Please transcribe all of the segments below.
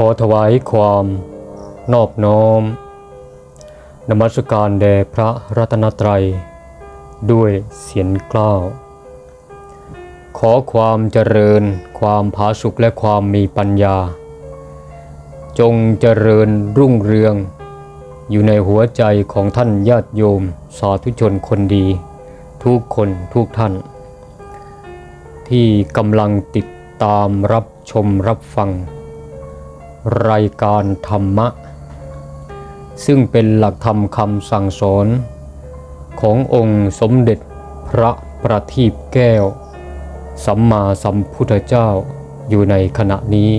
ขอถวายความนอบน้อม นมัสการแด่พระรัตนตรัย ด้วยเสียงกล้าว ขอความเจริญ ความผาสุกและความมีปัญญา จงเจริญรุ่งเรือง อยู่ในหัวใจของท่านญาติโยม สาธุชนคนดี ทุกคนทุกท่าน ที่กำลังติดตามรับชมรับฟัง รายการธรรมะ ซึ่งเป็นหลักธรรมคำสั่งสอนขององค์สมเด็จพระประทีปแก้ว สัมมาสัมพุทธเจ้าอยู่ในขณะนี้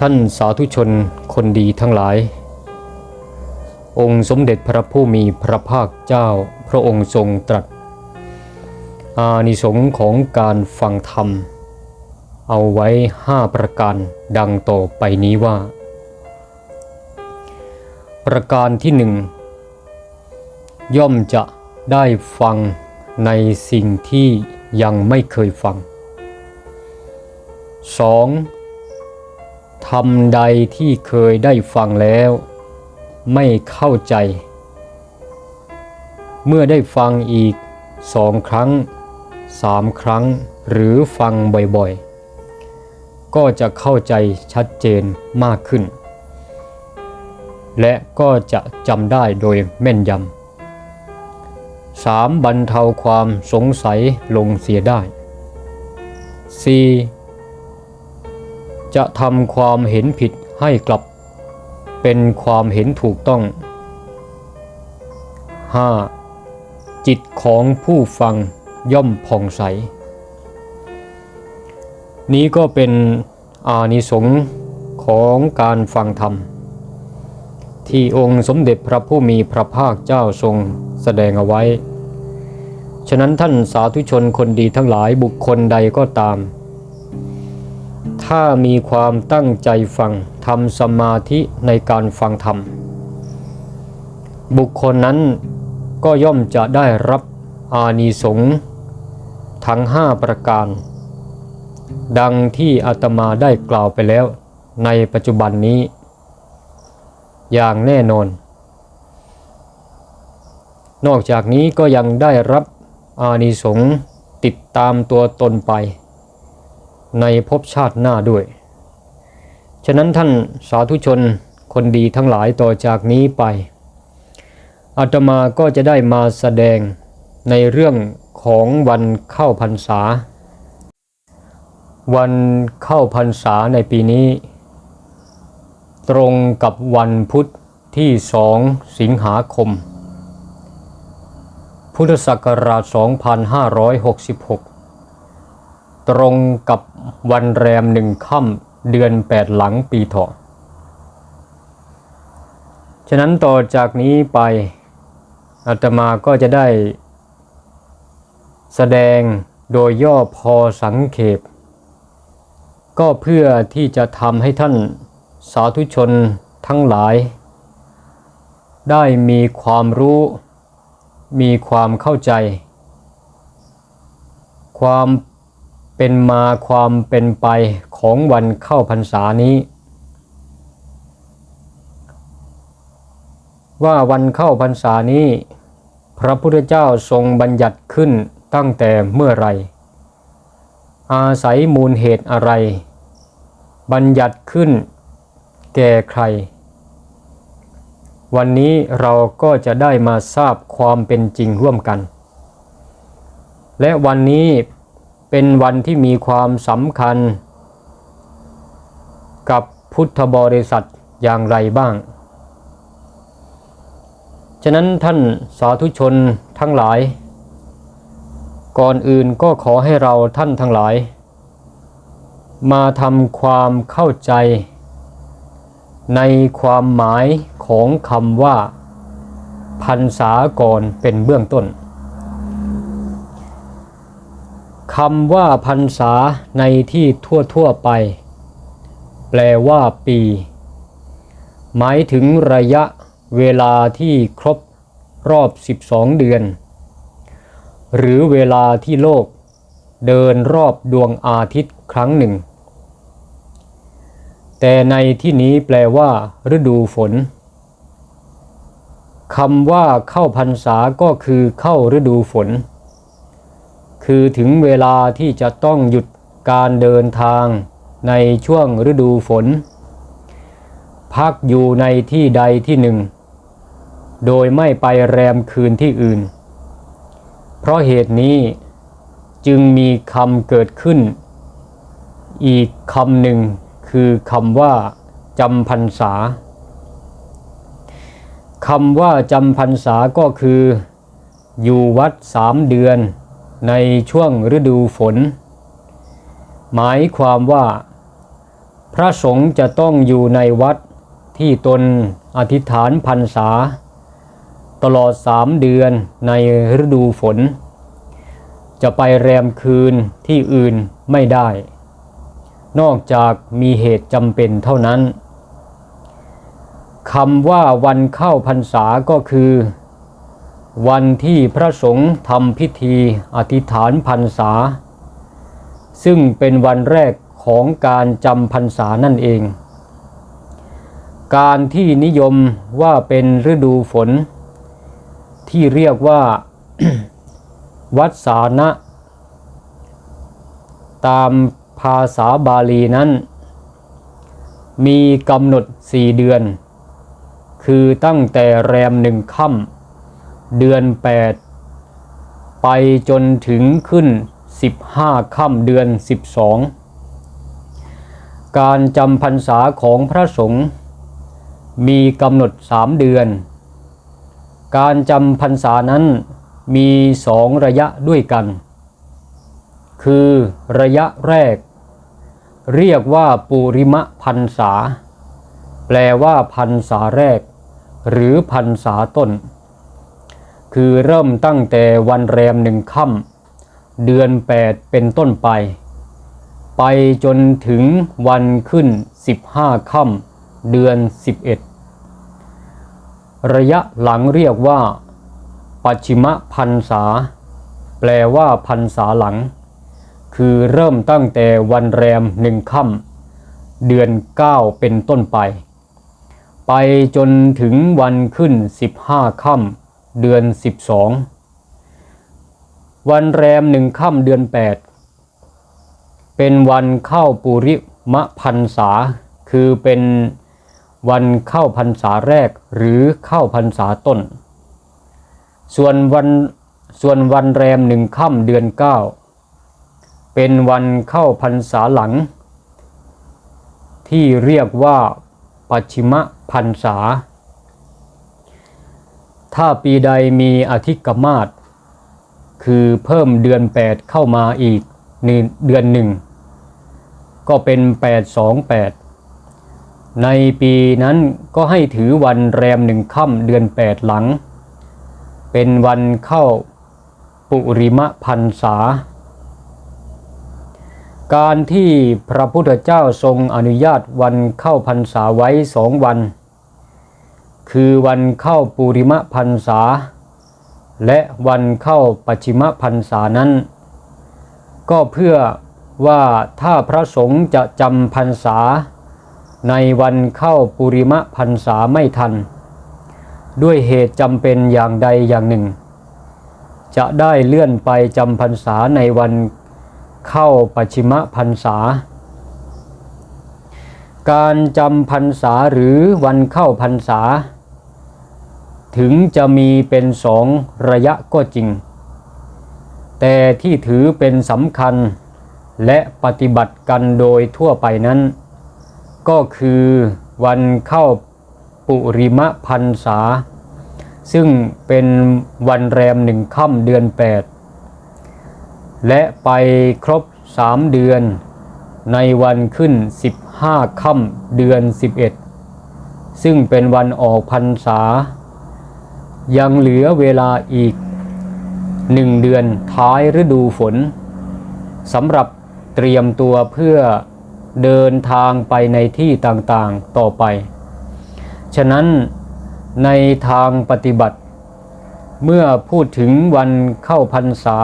ท่านสาธุชนคนดีทั้งหลาย องค์สมเด็จพระผู้มีพระภาคเจ้าพระองค์ทรงตรัส อานิสงส์ของการฟังธรรม เอาไว้ห้าประการดังต่อไปนี้ว่า ประการที่หนึ่งย่อมจะได้ฟังในสิ่งที่ยังไม่เคยฟัง 2. ทำใดที่เคยได้ฟังแล้ว ไม่เข้าใจ เมื่อได้ฟังอีกสองครั้งสามครั้งหรือฟังบ่อยๆ ก็จะเข้าใจชัดเจนมากขึ้น และก็จะจำได้โดยแม่นยำ 3. บรรเทาความสงสัยลงเสียได้ 4. จะทำความเห็นผิดให้กลับ เป็นความเห็นถูกต้อง 5. จิตของผู้ฟังย่อมผ่องใส นี้ก็เป็นอานิสงส์ของการฟังธรรม ที่องค์สมเด็จพระผู้มีพระภาคเจ้าทรงแสดงเอาไว้ ฉะนั้นท่านสาธุชนคนดีทั้งหลายบุคคลใดก็ตาม ถ้ามีความตั้งใจฟังทำสมาธิในการฟังธรรม บุคคลนั้นก็ย่อมจะได้รับอานิสงส์ทั้งห้าประการ ดังที่อาตมาได้กล่าวไปแล้วในปัจจุบันนี้ อย่างแน่นอน นอกจากนี้ก็ยังได้รับอานิสงส์ติดตามตัวตนไป ในภพชาติหน้าด้วย ฉะนั้นท่านสาธุชนคนดีทั้งหลายต่อจากนี้ไปอาตมาก็จะได้มาแสดงในเรื่องของวันเข้าพรรษา วันเข้าพรรษาในปีนี้ ตรงกับวันพุธที่สองสิงหาคม พุทธศักราช 2566 ตรงกับวันแรมหนึ่งค่ำเดือนแปดหลังปีเถาะฉะนั้นต่อจากนี้ไปอาตมาก็จะได้แสดงโดยย่อพอสังเขป ก็เพื่อที่จะทำให้ท่านสาธุชนทั้งหลาย ได้มีความรู้ มีความเข้าใจ ความเป็นมาความเป็นไปของวันเข้าพรรษานี้ ว่าวันเข้าพรรษานี้ พระพุทธเจ้าทรงบัญญัติขึ้นตั้งแต่เมื่อไรอาศัยมูลเหตุอะไร บัญญัติขึ้นแก่ใคร วันนี้เราก็จะได้มาทราบความเป็นจริงร่วมกัน และวันนี้เป็นวันที่มีความสำคัญ กับพุทธบริษัทอย่างไรบ้าง ฉะนั้นท่านสาธุชนทั้งหลาย ก่อนอื่นก็ขอให้เราท่านทั้งหลาย มาทำความเข้าใจ ในความหมายของคำว่าพันษาก่อนเป็นเบื้องต้นคำว่าพันษาในที่ทั่วๆไป แปลว่าปี หมายถึงระยะเวลาที่ครบรอบ 12 เดือน หรือเวลาที่โลกเดินรอบดวงอาทิตย์ครั้งหนึ่ง แต่ในที่นี้แปลว่า ฤดูฝนคำว่าเข้าพรรษาก็คือเข้าฤดูฝน คือถึงเวลาที่จะต้องหยุดการเดินทางในช่วงฤดูฝน พักอยู่ในที่ใดที่หนึ่ง โดยไม่ไปแรมคืนที่อื่น เพราะเหตุนี้จึงมีคำเกิดขึ้น อีกคำหนึ่ง คือคำว่าจำพรรษาคำว่าจำพรรษาก็คือ อยู่วัดสามเดือน ในช่วงฤดูฝน หมายความว่า พระสงฆ์จะต้องอยู่ในวัดที่ตนอธิษฐานพรรษา ตลอดสามเดือนในฤดูฝน จะไปแรมคืนที่อื่นไม่ได้ นอกจากมีเหตุจำเป็นเท่านั้นคำว่าวันเข้าพรรษาก็คือ วันที่พระสงฆ์ทำพิธีอธิษฐานพรรษา ซึ่งเป็นวันแรกของการจำพรรษานั่นเอง การที่นิยมว่าเป็นฤดูฝน ที่เรียกว่า วัดสานะ ตาม ภาษาบาลีนั้น มีกำหนดสี่เดือน คือตั้งแต่แรมหนึ่งค่ำเดือนแปดไปจนถึงขึ้นสิบห้าค่ำเดือนสิบสองการจำพรรษาของพระสงฆ์มีกำหนดสามเดือน การจำพรรษานั้นมีสองระยะด้วยกัน คือระยะแรก เรียกว่าปูริมะพรรษา แปลว่าพรรษาแรก หรือพรรษาต้น คือเริ่มตั้งแต่วันแรมหนึ่งค่ำเดือนแปดเป็นต้นไป ไปจนถึงวันขึ้นสิบห้าค่ำเดือนสิบเอ็ดระยะหลังเรียกว่า ปัจฉิมพรรษา แปลว่าพรรษาหลัง คือเริ่มตั้งแต่วันแรมหนึ่งค่ำเดือนเก้าเป็นต้นไป ไปจนถึงวันขึ้นสิบห้าค่ำเดือนสิบสองวันแรมหนึ่งค่ำเดือนแปดเป็นวันเข้าปุริมะพรรษา คือเป็นวันเข้าพรรษาแรกหรือเข้าพรรษาต้น ส่วนวันส่วนวันแรมหนึ่งค่ำเดือนเก้า เป็นวันเข้าพรรษาหลัง ที่เรียกว่าปัจฉิมพรรษา ถ้าปีใดมีอธิกมาศคือเพิ่มเดือน 8 เข้ามาอีกเดือนหนึ่ง ก็เป็น 828 ในปีนั้นก็ให้ถือวันแรมหนึ่งค่ำเดือน 8 หลัง เป็นวันเข้าปุริมะพรรษา การที่พระพุทธเจ้าทรงอนุญาตวันเข้าพรรษาไว้สองวัน คือวันเข้าปุริมะพรรษา และวันเข้าปัจฉิมพรรษานั้น ก็เพื่อว่าถ้าพระสงฆ์จะจำพรรษา ในวันเข้าปุริมะพรรษาไม่ทัน ด้วยเหตุจำเป็นอย่างใดอย่างหนึ่ง จะได้เลื่อนไปจำพรรษาในวัน เข้าปชิมพรรษา การจำพรรษาหรือวันเข้าพรรษา ถึงจะมีเป็นสองระยะก็จริง แต่ที่ถือเป็นสำคัญและปฏิบัติกันโดยทั่วไปนั้น ก็คือวันเข้าปุริมะพรรษา ซึ่งเป็นวันแรมหนึ่งค่ำเดือน 8 และไปครบสามเดือน ในวันขึ้น15ค่ำเดือน11ซึ่งเป็นวันออกพรรษา ยังเหลือเวลาอีกหนึ่งเดือนท้ายฤดูฝนสำหรับเตรียมตัวเพื่อเดินทางไปในที่ต่างๆต่อไป ฉะนั้นในทางปฏิบัติ เมื่อพูดถึงวันเข้าพรรษา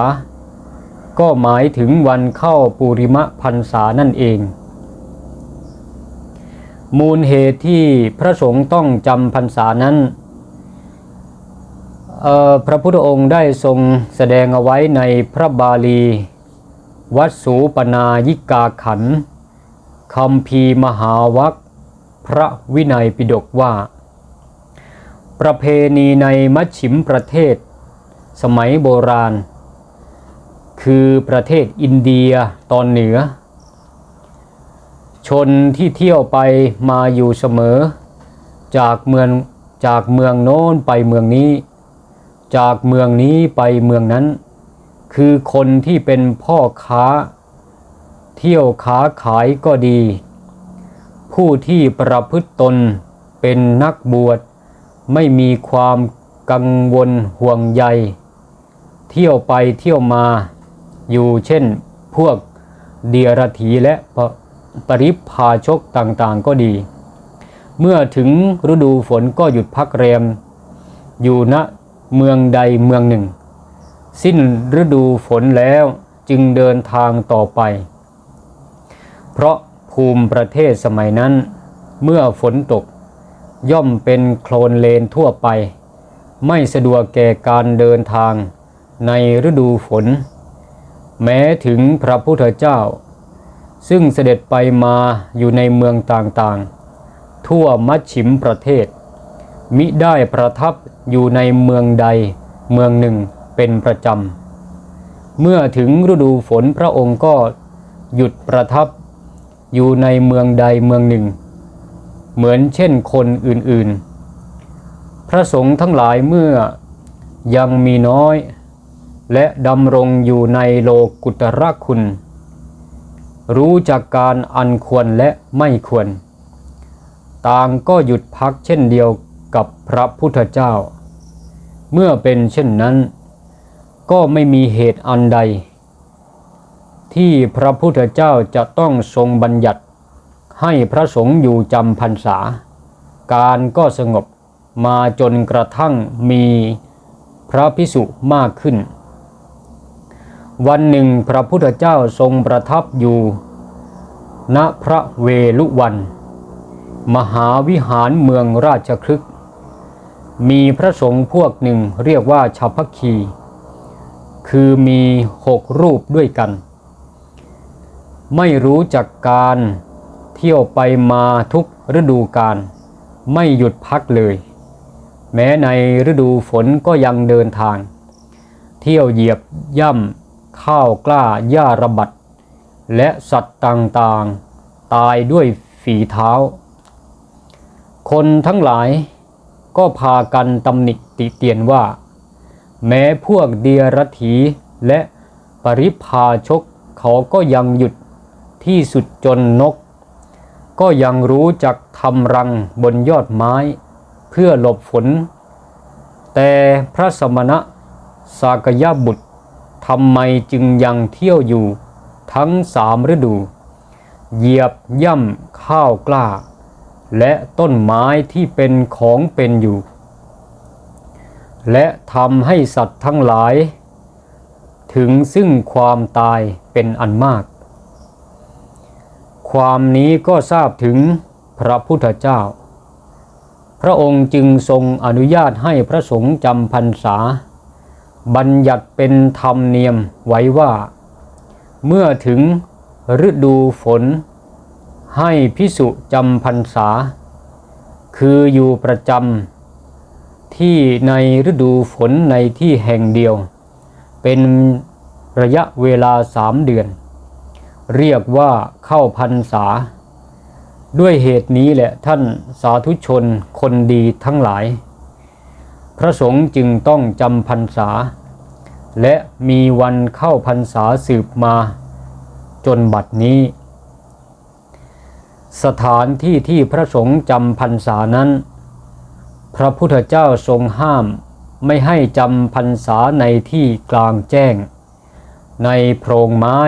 ก็หมายถึงวันเข้าปุริมะพรรษานั่นเอง มูลเหตุที่พระสงฆ์ต้องจำพรรษานั้นพระพุทธองค์ได้ทรงแสดงเอาไว้ในพระบาลี วัดสูปนายิกาขันคำพีมหาวัคพระวินัยปิฎกว่า ประเพณีในมัชชิมประเทศ สมัยโบราณ คือประเทศอินเดียตอนเหนือ ชนที่เที่ยวไปมาอยู่เสมอ จากเมืองจากเมืองโน้นไปเมืองนี้ จากเมืองนี้ไปเมืองนั้น คือคนที่เป็นพ่อค้า เที่ยวค้าขายก็ดี ผู้ที่ประพฤติตนเป็นนักบวชไม่มีความกังวลห่วงใย เที่ยวไปเที่ยวมา อยู่เช่นพวกเดียรถีและปปริพาชกต่างๆก็ดี เมื่อถึงฤดูฝนก็หยุดพักแรม อยู่ณเมืองใดเมืองหนึ่ง สิ้นฤดูฝนแล้วจึงเดินทางต่อไป เพราะภูมิประเทศสมัยนั้น เมื่อฝนตก ย่อมเป็นโคลนเลนทั่วไป ไม่สะดวกแก่การเดินทางในฤดูฝน แม้ถึงพระพุทธเจ้า ซึ่งเสด็จไปมาอยู่ในเมืองต่างๆ ทั่วมัชชิมประเทศ มิได้ประทับอยู่ในเมืองใดเมืองหนึ่งเป็นประจำ เมื่อถึงฤดูฝนพระองค์ก็หยุดประทับอยู่ในเมืองใดเมืองหนึ่ง เหมือนเช่นคนอื่นๆ พระสงฆ์ทั้งหลายเมื่อยังมีน้อย และดำรงอยู่ในโลกุตระคุณ รู้จากการอันควรและไม่ควร ต่างก็หยุดพักเช่นเดียวกับพระพุทธเจ้า เมื่อเป็นเช่นนั้น ก็ไม่มีเหตุอันใด ที่พระพุทธเจ้าจะต้องทรงบัญญัติ ให้พระสงฆ์อยู่จำพรรษา การก็สงบมาจนกระทั่งมีพระพิสุมากขึ้น วันหนึ่งพระพุทธเจ้าทรงประทับอยู่ ณพระเวลุวัน มหาวิหารเมืองราชครึกมีพระสงฆ์พวกหนึ่งเรียกว่าชาวพักคี คือมีหกรูปด้วยกัน ไม่รู้จักการเที่ยวไปมาทุกฤดูกาลไม่หยุดพักเลย แม้ในฤดูฝนก็ยังเดินทาง เที่ยวเหยียบย่ำ ข้าวกล้าหญ้าระบัด และสัตว์ต่างๆ ตายด้วยฝีเท้า คนทั้งหลายก็พากันตำหนิติเตียนว่า แม้พวกเดียรถีและปริพาชกเขาก็ยังหยุดที่สุดจนนก ก็ยังรู้จักทำรังบนยอดไม้ เพื่อหลบฝน แต่พระสมณะสากยบุตร ทำไมจึงยังเที่ยวอยู่ทั้งสามฤดู เหยียบย่ำข้าวกล้า และต้นไม้ที่เป็นของเป็นอยู่ และทำให้สัตว์ทั้งหลาย ถึงซึ่งความตายเป็นอันมาก ความนี้ก็ทราบถึงพระพุทธเจ้า พระองค์จึงทรงอนุญาตให้พระสงฆ์จำพรรษา บัญญัติเป็นธรรมเนียมไว้ว่า เมื่อถึงฤดูฝน ให้พิสุจำพรรษา คืออยู่ประจำที่ในฤดูฝนในที่แห่งเดียว เป็นระยะเวลาสามเดือน เรียกว่าเข้าพรรษา ด้วยเหตุนี้แหละท่านสาธุชนคนดีทั้งหลาย พระสงฆ์จึงต้องจำพรรษา และมีวันเข้าพรรษาสืบมาจนบัดนี้ สถานที่ที่พระสงฆ์จำพรรษานั้น พระพุทธเจ้าทรงห้ามไม่ให้จำพรรษาในที่กลางแจ้ง ในโพรงไม้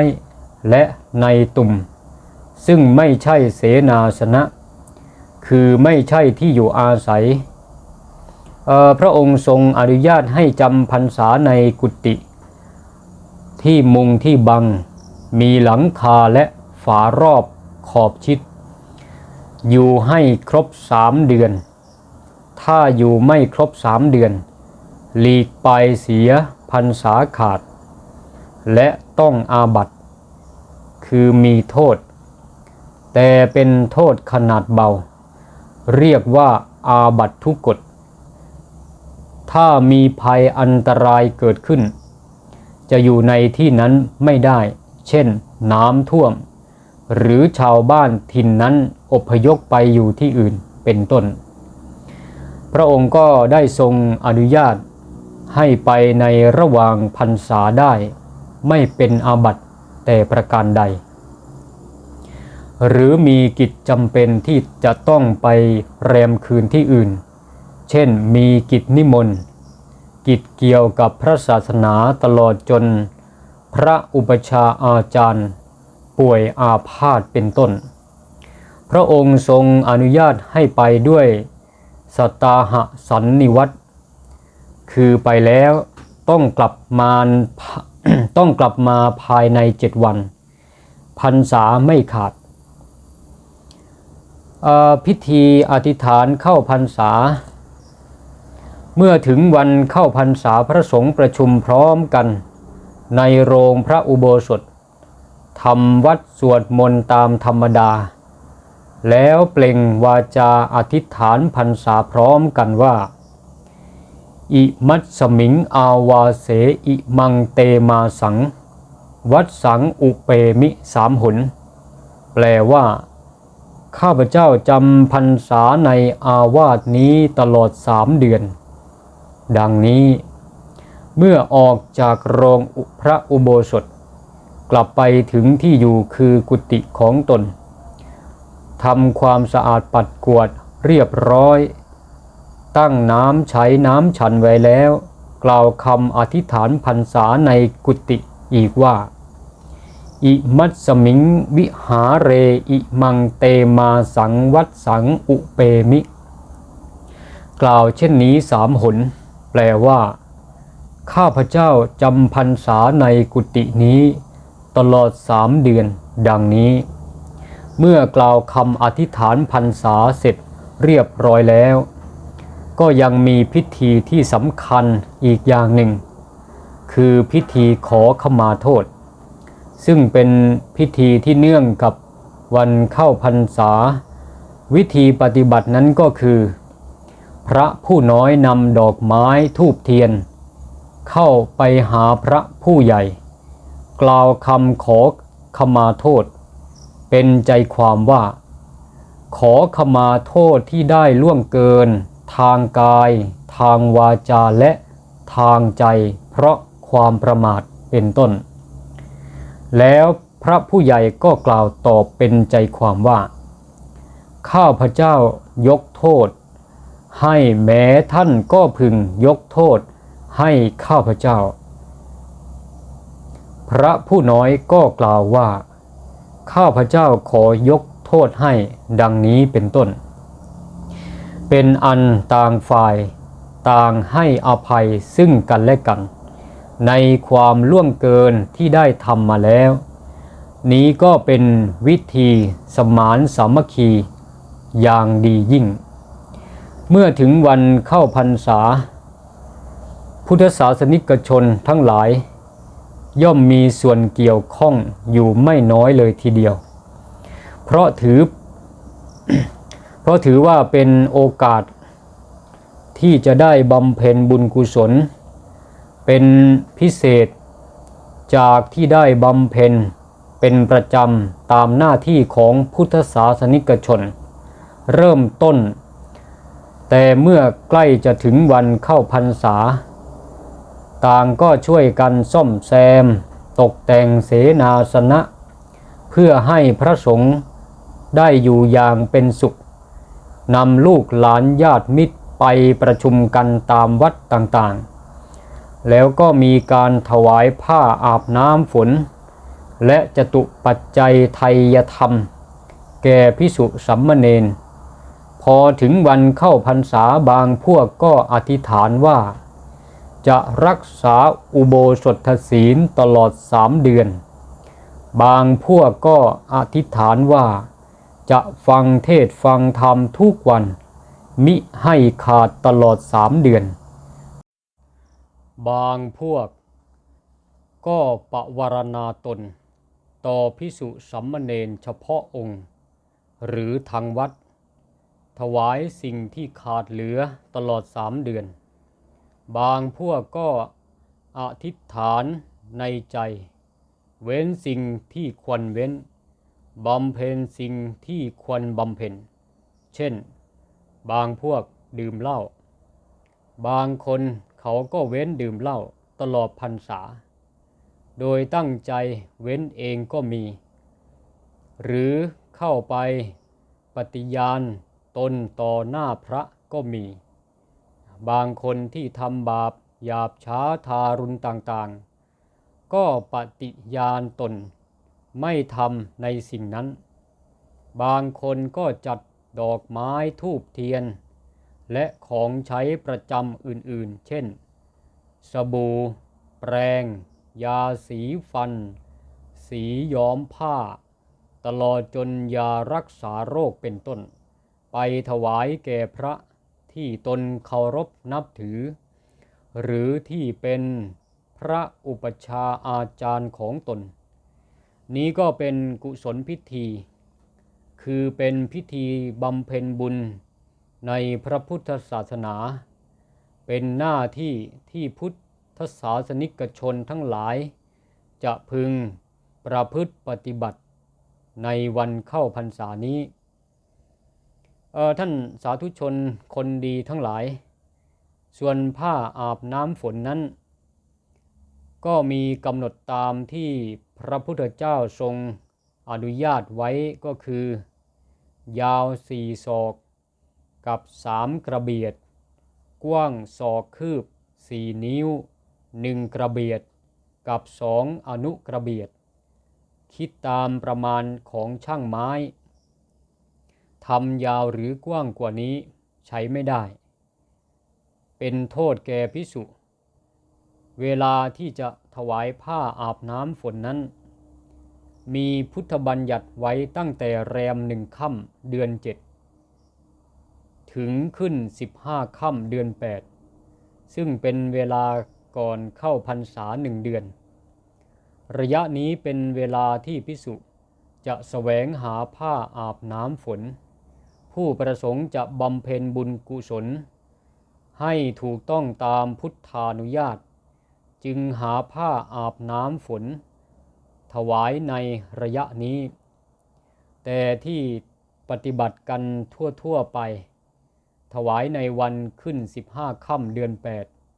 และในตุ่ม ซึ่งไม่ใช่เสนาสนะ คือไม่ใช่ที่อยู่อาศัย พระองค์ทรงอนุญาตให้จำพรรษาในกุฏิที่มุงที่บัง มีหลังคาและฝารอบขอบชิด อยู่ให้ครบสามเดือน ถ้าอยู่ไม่ครบสามเดือน หลีกไปเสียพันษาขาด และต้องอาบัตคือมีโทษ แต่เป็นโทษขนาดเบา เรียกว่าอาบัตทุกกฎ ถ้ามีภัยอันตรายเกิดขึ้น จะอยู่ในที่นั้นไม่ได้ เช่น น้ำท่วม หรือชาวบ้านถิ่นนั้นอพยพไปอยู่ที่อื่นเป็นต้น พระองค์ก็ได้ทรงอนุญาตให้ไปในระหว่างพรรษาได้ ไม่เป็นอาบัติแต่ประการใด หรือมีกิจจำเป็นที่จะต้องไปแรมคืนที่อื่น เช่นมีกิจนิมนต์ กิจเกี่ยวกับพระศาสนาตลอดจน พระอุปชาอาจารย์ ป่วยอาพาธเป็นต้น พระองค์ทรงอนุญาตให้ไปด้วยสตาหสันนิวัตคือไปแล้วต้องกลับมาต้องกลับมาภายในเจ็ดวัน พรรษาไม่ขาดพิธีอธิษฐานเข้าพรรษา เมื่อถึงวันเข้าพรรษาพระสงฆ์ประชุมพร้อมกัน ในโรงพระอุโบสถทำวัดสวดมนต์ตามธรรมดา แล้วเปล่งวาจาอธิษฐานพรรษาพร้อมกันว่า อิมัตสมิงอาวาเสอิมังเตมาสัง วัดสังอุเปมิสามหุนแปลว่า ข้าพเจ้าจำพรรษาในอาวาสนี้ตลอดสามเดือน ดังนี้ เมื่อออกจากโรงพระอุโบสถ กลับไปถึงที่อยู่คือกุฏิของตนทำความสะอาดปัดกวาดเรียบร้อย ตั้งน้ำใช้น้ำฉันไว้แล้ว กล่าวคำอธิษฐานพรรษาในกุฏิอีกว่า อิมัตสมิงวิหาเรอิมังเตมาสังวัดสังอุเปมิ กล่าวเช่นนี้สามหน แปลว่า ข้าพเจ้าจำพรรษาในกุฏินี้ ตลอดสามเดือน ดังนี้ เมื่อกล่าวคำอธิษฐานพรรษาเสร็จเรียบร้อยแล้ว ก็ยังมีพิธีที่สำคัญอีกอย่างหนึ่ง คือพิธีขอขมาโทษ ซึ่งเป็นพิธีที่เนื่องกับวันเข้าพรรษา วิธีปฏิบัตินั้นก็คือ พระผู้น้อยนำดอกไม้ทูบเทียน เข้าไปหาพระผู้ใหญ่ กล่าวคำขอขมาโทษ เป็นใจความว่า ขอขมาโทษที่ได้ล่วงเกิน ทางกาย ทางวาจาและทางใจ เพราะความประมาทเป็นต้น แล้วพระผู้ใหญ่ก็กล่าวตอบเป็นใจความว่า ข้าพเจ้ายกโทษ ให้แม้ท่านก็พึงยกโทษให้ข้าพเจ้า พระผู้น้อยก็กล่าวว่า ข้าพเจ้าขอยกโทษให้ดังนี้เป็นต้น เป็นอันต่างฝ่ายต่างให้อภัยซึ่งกันและกัน ในความล่วงเกินที่ได้ทำมาแล้ว นี้ก็เป็นวิธีสมานสามัคคีอย่างดียิ่ง เมื่อถึงวันเข้าพรรษา พุทธศาสนิกชนทั้งหลาย ย่อมมีส่วนเกี่ยวข้องอยู่ไม่น้อยเลยทีเดียว เพราะถือ เพราะถือว่าเป็นโอกาสที่จะได้บำเพ็ญบุญกุศล เป็นพิเศษจากที่ได้บำเพ็ญเป็นประจำตามหน้าที่ของพุทธศาสนิกชน เริ่มต้น แต่เมื่อใกล้จะถึงวันเข้าพรรษา ต่างก็ช่วยกันซ่อมแซม ตกแต่งเสนาสนะ เพื่อให้พระสงฆ์ได้อยู่อย่างเป็นสุขนำลูกหลานญาติมิตรไปประชุมกันตามวัดต่างๆ แล้วก็มีการถวายผ้าอาบน้ำฝน และจตุปัจจัยไทยธรรม แก่พิสุสัมมเนน อถึงวันเข้าพรรษาบางพวกก็อธิษฐานว่า จะรักษาอุโบสถศีลตลอดสามเดือน บางพวกก็อธิษฐานว่า จะฟังเทศฟังธรรมทุกวัน มิให้ขาดตลอดสามเดือน บางพวก ก็ปะวารณาตน ต่อพิสุสัมมเนนเฉพาะองค์ หรือทางวัด ถวายสิ่งที่ขาดเหลือตลอดสามเดือน บางพวกก็อธิษฐานในใจ เว้นสิ่งที่ควรเว้นบำเพ็ญสิ่งที่ควรบำเพ็ญ เช่น บางพวกดื่มเหล้า บางคนเขาก็เว้นดื่มเหล้าตลอดพรรษา โดยตั้งใจเว้นเองก็มี หรือเข้าไปปฏิญาณ ตนต่อหน้าพระก็มี บางคนที่ทำบาปหยาบช้าทารุณต่างๆ ก็ปฏิญาณตนไม่ทำในสิ่งนั้น บางคนก็จัดดอกไม้ทูบเทียน และของใช้ประจำอื่นๆ เช่น สบู่ แปรงยาสีฟัน สีย้อมผ้า ตลอดจนยารักษาโรคเป็นต้น ไปถวายแก่พระที่ตนเคารพนับถือ หรือที่เป็นพระอุปชาอาจารย์ของตน นี้ก็เป็นกุศลพิธี คือเป็นพิธีบำเพ็ญบุญในพระพุทธศาสนา เป็นหน้าที่ที่พุทธศาสนิกชนทั้งหลาย จะพึงประพฤติปฏิบัติในวันเข้าพรรษานี้ ท่านสาธุชนคนดีทั้งหลาย ส่วนผ้าอาบน้ำฝนนั้น ก็มีกำหนดตามที่พระพุทธเจ้าทรงอนุญาตไว้ก็คือ ยาวสี่ศอก กับสามกระเบียด กว้างศอกคืบสี่นิ้วหนึ่งกระเบียด กับสองอนุกระเบียด คิดตามประมาณของช่างไม้ ทำยาวหรือกว้างกว่านี้ใช้ไม่ได้ เป็นโทษแก่พิสุเวลาที่จะถวายผ้าอาบน้ำฝนนั้น มีพุทธบัญญัติไว้ตั้งแต่แรมหนึ่งค่ำเดือนเจ็ดถึงขึ้น15ค่ำเดือน8ซึ่งเป็นเวลาก่อนเข้าพรรษาหนึ่งเดือน ระยะนี้เป็นเวลาที่พิสุจะแสวงหาผ้าอาบน้ำฝน ผู้ประสงค์จะบำเพ็ญบุญกุศล ให้ถูกต้องตามพุทธานุญาต จึงหาผ้าอาบน้ำฝน ถวายในระยะนี้ แต่ที่ปฏิบัติกันทั่วๆไป ถวายในวันขึ้น 15ค่ำเดือน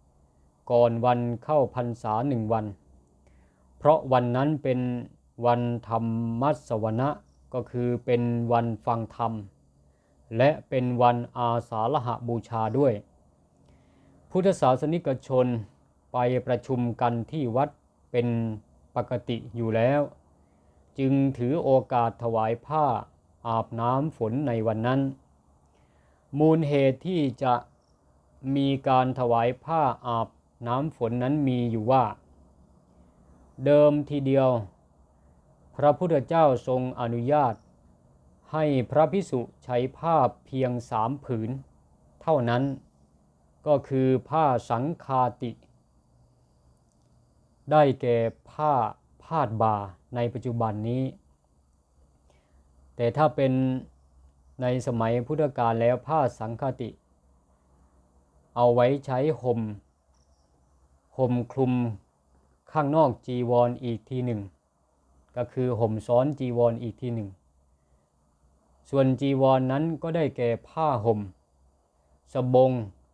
8 ก่อนวันเข้าพรรษาหนึ่งวัน เพราะวันนั้นเป็นวันธรรมมัสวนะก็คือเป็นวันฟังธรรม และเป็นวันอาสาฬหบูชาด้วย พุทธศาสนิกชนไปประชุมกันที่วัดเป็นปกติอยู่แล้ว จึงถือโอกาสถวายผ้าอาบน้ำฝนในวันนั้น มูลเหตุที่จะมีการถวายผ้าอาบน้ำฝนนั้นมีอยู่ว่า เดิมทีเดียว พระพุทธเจ้าทรงอนุญาต ให้พระพิสุใช้ผ้าเพียงสามผืน เท่านั้นก็คือผ้าสังคาติ ได้แก่ผ้าพาดบ่าในปัจจุบันนี้ แต่ถ้าเป็นในสมัยพุทธกาลแล้วผ้าสังคติ เอาไว้ใช้ห่มห่มคลุมข้างนอกจีวรออีกทีหนึ่ง ก็คือห่มซ้อนจีวรออีกทีหนึ่ง ส่วนจีวรนนั้นก็ได้แก่ผ้าห่ม สบง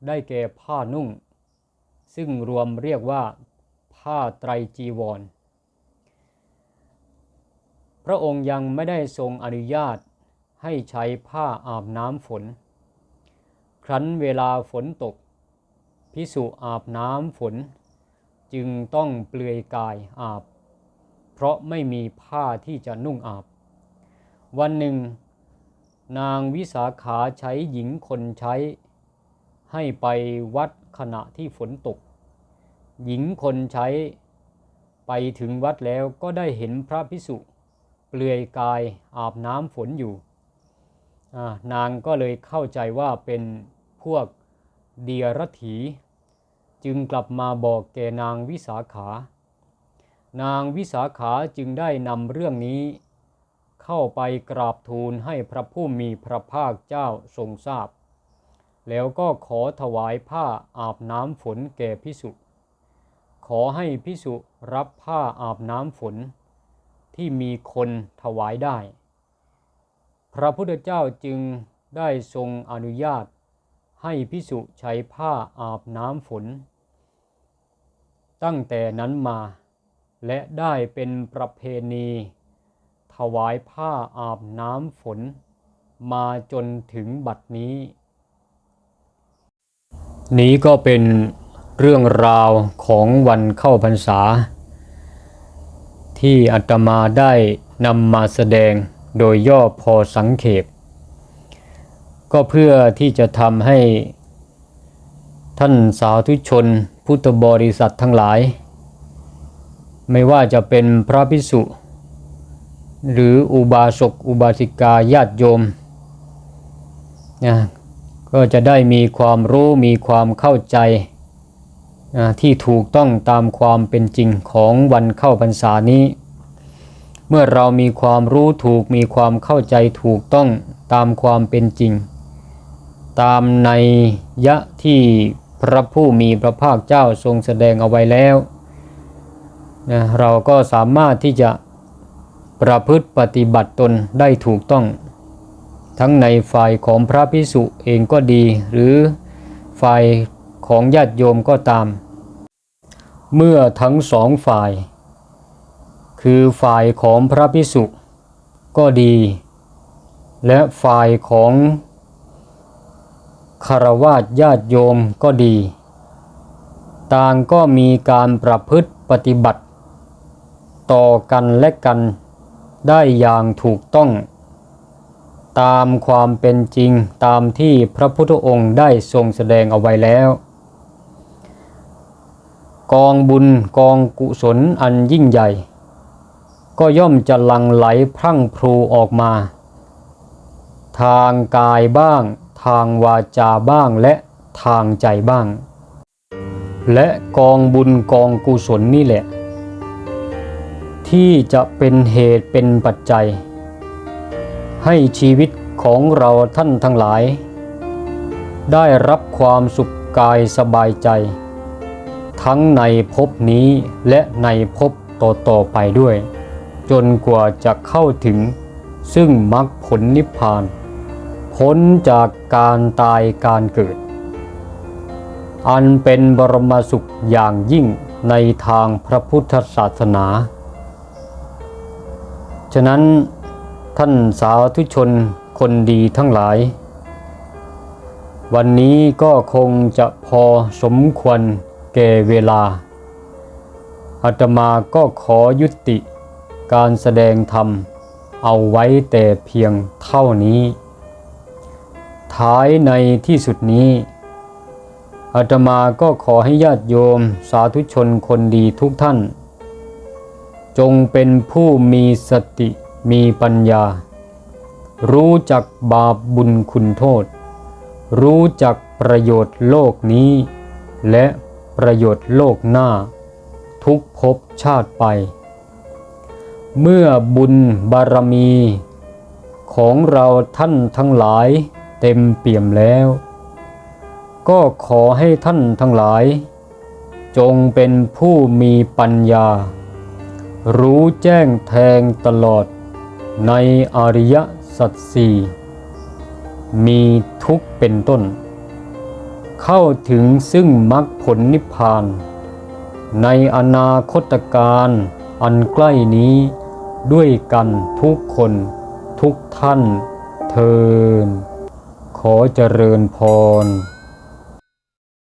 ได้แก่ผ้านุ่ง ซึ่งรวมเรียกว่า ผ้าไตรจีวร พระองค์ยังไม่ได้ทรงอนุญาตให้ใช้ผ้าอาบน้ำฝน ครั้นเวลาฝนตก พิสุอาบน้ำฝน จึงต้องเปลือยกายอาบ เพราะไม่มีผ้าที่จะนุ่งอาบ วันหนึ่ง นางวิสาขาใช้หญิงคนใช้ ให้ไปวัดขณะที่ฝนตก หญิงคนใช้ ไปถึงวัดแล้วก็ได้เห็นพระพิสุเปลือยกายอาบน้ำฝนอยู่ นางก็เลยเข้าใจว่าเป็นพวกเดียรถี จึงกลับมาบอกแกนางวิสาขา นางวิสาขาจึงได้นำเรื่องนี้ เข้าไปกราบทูลให้พระผู้มีพระภาคเจ้าทรงทราบ แล้วก็ขอถวายผ้าอาบน้ำฝนแก่พิสุ ขอให้พิสุรับผ้าอาบน้ำฝน ที่มีคนถวายได้ พระพุทธเจ้าจึงได้ทรงอนุญาต ให้พิสุใช้ผ้าอาบน้ำฝน ตั้งแต่นั้นมาและได้เป็นประเพณี ถวายผ้าอาบน้ำฝน มาจนถึงบัดนี้ นี้ก็เป็นเรื่องราวของวันเข้าพรรษา ที่อาตมาได้นำมาแสดงโดยย่อพอสังเขปก็เพื่อที่จะทำให้ ท่านสาธุชนพุทธบริษัททั้งหลาย ไม่ว่าจะเป็นพระพิสุ หรืออุบาสกอุบาสิกาญาติโยมนะก็จะได้มีความรู้มีความเข้าใจนะที่ถูกต้องตามความเป็นจริงของวันเข้าพรรษานี้ เมื่อเรามีความรู้ถูกมีความเข้าใจถูกต้องตามความเป็นจริง ตามในยะที่พระผู้มีพระภาคเจ้าทรงแสดงเอาไว้แล้วนะเราก็สามารถที่จะ ประพฤติปฏิบัติตนได้ถูกต้อง ทั้งในฝ่ายของพระพิสุเองก็ดี หรือฝ่ายของญาติโยมก็ตาม เมื่อทั้งสองฝ่าย คือฝ่ายของพระพิสุก็ดี และฝ่ายของคารวาสญาติโยมก็ดี ต่างก็มีการประพฤติปฏิบัติ ต่อกันและกัน ได้อย่างถูกต้อง ตามความเป็นจริงตามที่พระพุทธองค์ได้ทรงแสดงเอาไว้แล้ว กองบุญกองกุศลอันยิ่งใหญ่ ก็ย่อมจะหลังไหลพรั่งพรูออกมา ทางกายบ้าง ทางวาจาบ้างและทางใจบ้าง และกองบุญกองกุศลนี่แหละ ที่จะเป็นเหตุเป็นปัจจัย ให้ชีวิตของเราท่านทั้งหลาย ได้รับความสุขกายสบายใจ ทั้งในภพนี้และในภพต่อๆไปด้วย จนกว่าจะเข้าถึงซึ่งมรรคผลนิพพาน พ้นจากการตายการเกิด อันเป็นบรมสุขอย่างยิ่งในทางพระพุทธศาสนา ฉะนั้นท่านสาธุชนคนดีทั้งหลาย วันนี้ก็คงจะพอสมควรแก่เวลาอาตมาก็ขอยุติการแสดงธรรม เอาไว้แต่เพียงเท่านี้ ท้ายในที่สุดนี้อาตมาก็ขอให้ญาติโยมสาธุชนคนดีทุกท่าน จงเป็นผู้มีสติมีปัญญา รู้จักบาปบุญคุณโทษ รู้จักประโยชน์โลกนี้ และประโยชน์โลกหน้า ทุกภพชาติไป เมื่อบุญบารมี ของเราท่านทั้งหลายเต็มเปี่ยมแล้ว ก็ขอให้ท่านทั้งหลาย จงเป็นผู้มีปัญญา รู้แจ้งแทงตลอดในอริยสัจสี่มีทุกเป็นต้น เข้าถึงซึ่งมรรคผลนิพพาน ในอนาคตการอันใกล้นี้ด้วยกันทุกคนทุกท่านเทินขอเจริญพร